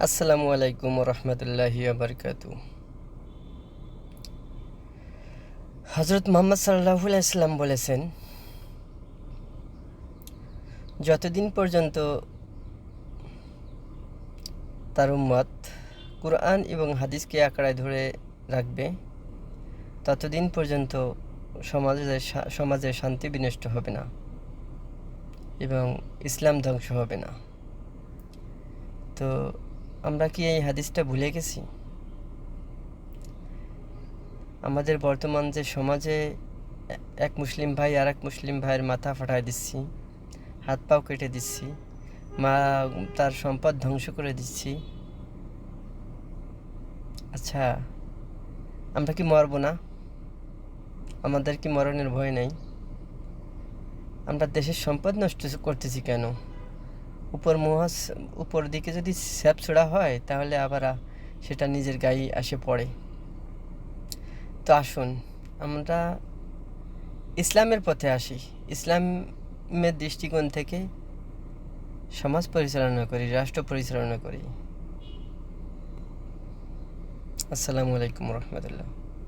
আসসালামু আলাইকুম রহমতুল্লাহি আবরকাতু হজরত মোহাম্মদ সাল্লাহ ইসলাম বলেছেন, যতদিন পর্যন্ত তার উম্মত কুরআন এবং হাদিসকে আঁকড়ায় ধরে রাখবে, ততদিন পর্যন্ত সমাজে সমাজে শান্তি বিনষ্ট হবে না এবং ইসলাম ধ্বংস হবে না। তো আমরা কি এই হাদিসটা ভুলে গেছি? আমাদের বর্তমান যে সমাজে এক মুসলিম ভাই আর এক মুসলিম ভাইয়ের মাথা ফাটায় দিচ্ছি, হাত পাও কেটে দিচ্ছি, মা তার সম্পদ ধ্বংস করে দিচ্ছি। আচ্ছা আমরা কি মরবো না? আমাদের কি মরণের ভয় নেই? আমরা দেশের সম্পদ নষ্ট করতেছি কেন? উপর মহাস, উপর দিকে যদি স্যাপ ছোড়া হয়, তাহলে আবার সেটা নিজের গায়ে আসে পড়ে। তো আসুন, আমরা ইসলামের পথে আসি। ইসলামের দৃষ্টিকোণ থেকে সমাজ পরিচালনা করি, রাষ্ট্র পরিচালনা করি। আসসালামু আলাইকুম রহমতুল্লাহ।